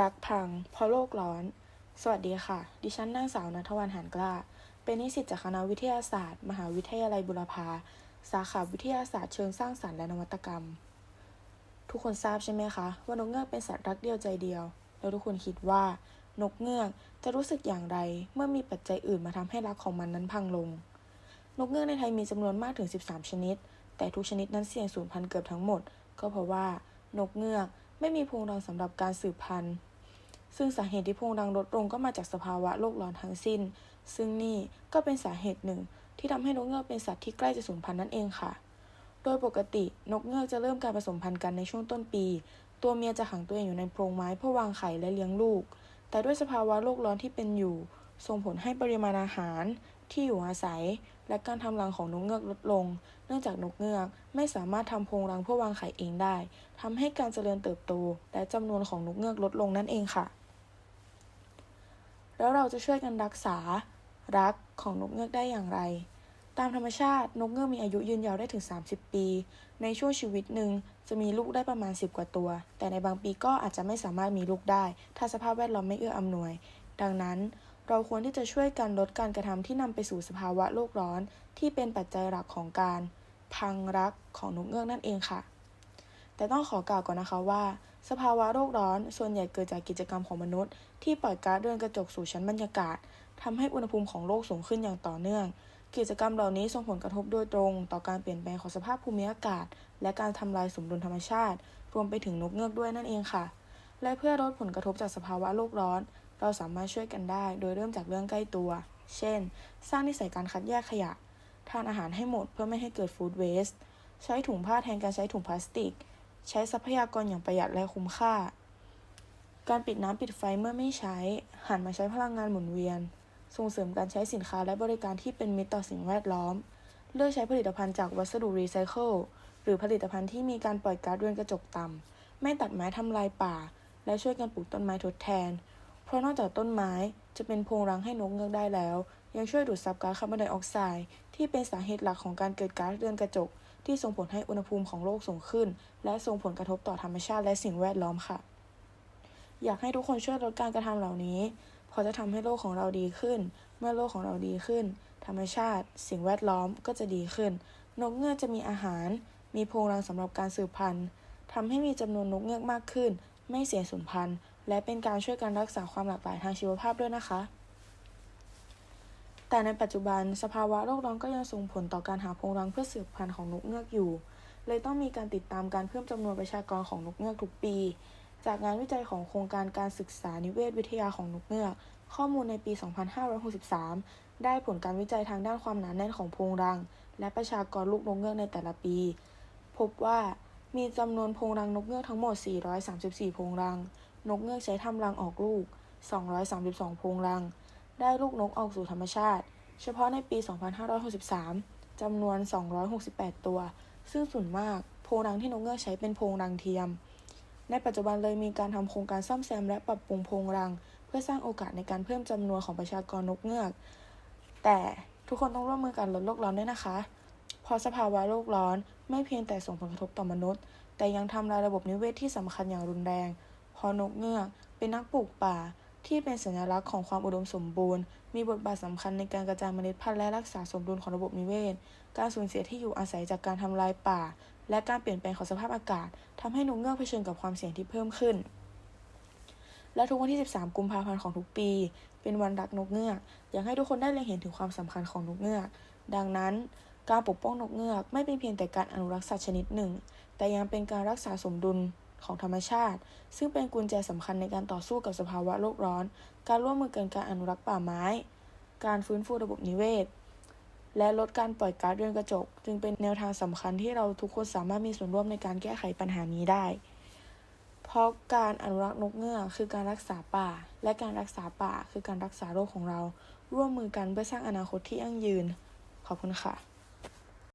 รักพังเพราะโลกร้อน สวัสดีค่ะ ดิฉันนางสาวนัทวันหานกล้า เป็นนิสิตจากคณะวิทยาศาสตร์ มหาวิทยาลัยบุรพา สาขาวิทยาศาสตร์เชิงสร้างสรรค์และนวัตกรรม ทุกคนทราบใช่ไหมคะว่านกเงือกเป็นสัตว์รักเดียวใจเดียว แล้วทุกคนคิดว่านกเงือกจะรู้สึกอย่างไร เมื่อมีปัจจัยอื่นมาทำให้รักของมันนั้นพังลง นกเงือกในไทยมีจำนวนมากถึง 13 ชนิด แต่ทุกชนิดนั้นเสี่ยงสูญพันธุ์เกือบทั้งหมด ก็เพราะว่านกเงือกไม่มีโพรงรังสำหรับการสืบพันธุ์ ซึ่งสาเหตุที่พรงรังลดลงก็มาจากสภาวะโลกร้อนทั้งสิ้น ซึ่งนี่ก็เป็นสาเหตุหนึ่ง ที่ทำให้นกเงือกเป็นสัตว์ที่ใกล้จะสูญพันธุ์นั่นเองค่ะ โดยปกตินกเงือกจะเริ่มการผสมพันธุ์กันในช่วงต้นปี ตัวเมียจะขังตัวเองอยู่ในโพรงไม้เพื่อวางไข่และเลี้ยงลูก แต่ด้วยสภาวะโลกร้อนที่เป็นอยู่ ส่งผลให้ปริมาณอาหาร ที่อยู่อาศัย และการทำรังของนกเงือกลดลง เนื่องจากนกเงือกไม่สามารถทำโพรงรังเพื่อวางไข่เองได้ทำให้การเจริญเติบโต และจำนวนของนกเงือกลดลงนั่นเองค่ะ แล้วเราจะช่วยกันรักษารักของนกเงือกได้อย่างไร ตามธรรมชาตินกเงือกมีอายุยืนยาวได้ถึง 30 ปี ในช่วงชีวิตหนึ่งจะมีลูกได้ประมาณ 10 กว่าตัว แต่ในบางปีก็อาจจะไม่สามารถมีลูกได้ ถ้าสภาพแวดล้อมไม่เอื้ออำนวย ดังนั้นเราควรที่จะช่วยกันลดการกระทำที่นำไปสู่สภาวะโลกร้อน ที่เป็นปัจจัยหลักของการพังรักของนกเงือกนั่นเองค่ะ แต่ต้องขอกล่าวก่อนนะคะว่า สภาวะโลกร้อน ส่วนใหญ่เกิดจากกิจกรรมของมนุษย์ ที่ปล่อยก๊าซเรือนกระจกสู่ชั้นบรรยากาศทำให้อุณหภูมิของโลกสูงขึ้นอย่างต่อเนื่อง กิจกรรมเหล่านี้ส่งผลกระทบโดยตรง ต่อการเปลี่ยนแปลงของสภาพภูมิอากาศ และการทำลายสมดุลธรรมชาติ รวมไปถึงนกเงือกด้วยนั่นเองค่ะ และเพื่อลดผลกระทบจากสภาวะโลกร้อน เราสามารถช่วยกันได้ โดยเริ่มจากเรื่องใกล้ตัว เช่น สร้างนิสัยการคัดแยกขยะ ทานอาหารให้หมดเพื่อไม่ให้เกิดฟู้ดเวสต์ใช้ถุงผ้าแทนการใช้ถุงพลาสติก ใช้ทรัพยากรอย่างประหยัดและคุ้มค่า การปิดน้ำปิดไฟเมื่อไม่ใช้ หันมาใช้พลังงานหมุนเวียน ส่งเสริมการใช้สินค้าและบริการที่เป็นมิตรต่อสิ่งแวดล้อม เลือกใช้ผลิตภัณฑ์จากวัสดุรีไซเคิลหรือผลิตภัณฑ์ที่มีการปล่อยก๊าซเรือนกระจกต่ำ ไม่ตัดไม้ทำลายป่า และช่วยกันปลูกต้นไม้ทดแทน เพราะนอกจากต้นไม้จะเป็นโพรงรังให้นกเงือกได้แล้ว ยังช่วยดูดซับก๊าซคาร์บอนไดออกไซด์ที่เป็นสาเหตุหลักของการเกิดก๊าซเรือนกระจก ที่ส่งผลให้อุณหภูมิของโลกสูงขึ้น และส่งผลกระทบต่อธรรมชาติและสิ่งแวดล้อมค่ะ อยากให้ทุกคนช่วยลดการกระทำเหล่านี้เพราะจะทำให้โลกของเราดีขึ้น เมื่อโลกของเราดีขึ้น ธรรมชาติ สิ่งแวดล้อมก็จะดีขึ้น นกเงือกจะมีอาหาร มีโพรงรังสำหรับการสืบพันธุ์ทำให้มีจำนวนนกเงือกมากขึ้น ไม่เสียสูญพันธุ์ และเป็นการช่วยกันรักษาความหลากหลายทางชีวภาพด้วยนะคะ แต่ในปัจจุบันสภาวะโลกร้อนก็ยังส่งผลต่อการหาโพรงรังเพื่อสืบพันธุ์ของนกเงือกอยู่ เลยต้องมีการติดตามการเพิ่มจำนวนประชากรของนกเงือกทุกปี จากงานวิจัยของโครงการการศึกษานิเวศวิทยาของนกเงือก ข้อมูลในปี 2563 ได้ผลการวิจัยทางด้านความหนาแน่นของโพรงรัง และประชากรลูกนกเงือกในแต่ละปี พบว่ามีจำนวนโพรงรังนกเงือกทั้งหมด 434โพรงรัง นกเงือกใช้ทำรังออกลูก 232โพรงรัง ได้ลูกนกออกสู่ธรรมชาติ เฉพาะในปี 2563 จำนวน 268 ตัว ซึ่งส่วนมากโพรงรังที่นกเงือกใช้เป็นโพรงรังเทียม ในปัจจุบันเลยมีการทำโครงการซ่อมแซมและปรับปรุงโพรงรัง เพื่อสร้างโอกาสในการเพิ่มจำนวนของประชากรนกเงือก แต่ทุกคนต้องร่วมมือกันลดโลกร้อนด้วยนะคะพราะสภาวะโลกร้อนไม่เพียงแต่ส่งผลกระทบต่อมนุษย์ แต่ยังทำลายระบบนิเวศที่สำคัญอย่างรุนแรงพราะนกเงือกเป็นนักปลูกป่า ที่เป็นสัญลักษณ์ของความอุดมสมบูรณ์ มีบทบาทสำคัญในการกระจายเมล็ดพันธุ์และรักษาสมดุลของระบบนิเวศ การสูญเสียที่อยู่อาศัยจากการทำลายป่า และการเปลี่ยนแปลงของสภาพอากาศทำให้นกเงือกเผชิญกับความเสี่ยงที่เพิ่มขึ้น และทุกวันที่ 13 กุมภาพันธ์ของทุกปี เป็นวันรักนกเงือก อยากให้ทุกคนได้เล็งเห็นถึงความสำคัญของนกเงือก ดังนั้น การปกป้องนกเงือกไม่เป็นเพียงแต่การอนุรักษ์สัตว์ชนิดหนึ่ง แต่ยังเป็นการรักษาสมดุล ของธรรมชาติ ซึ่งเป็นกุญแจสำคัญในการต่อสู้กับสภาวะโลกร้อน การร่วมมือกันการอนุรักษ์ป่าไม้ การฟื้นฟูระบบนิเวศ และลดการปล่อยก๊าซเรือนกระจก จึงเป็นแนวทางสำคัญที่เราทุกคนสามารถมีส่วนร่วมในการแก้ไขปัญหานี้ได้ เพราะการอนุรักษ์นกเงือกคือการรักษาป่า และการรักษาป่าคือการรักษาโลกของเรา ร่วมมือกันเพื่อสร้างอนาคตที่ยั่งยืน ขอบคุณค่ะ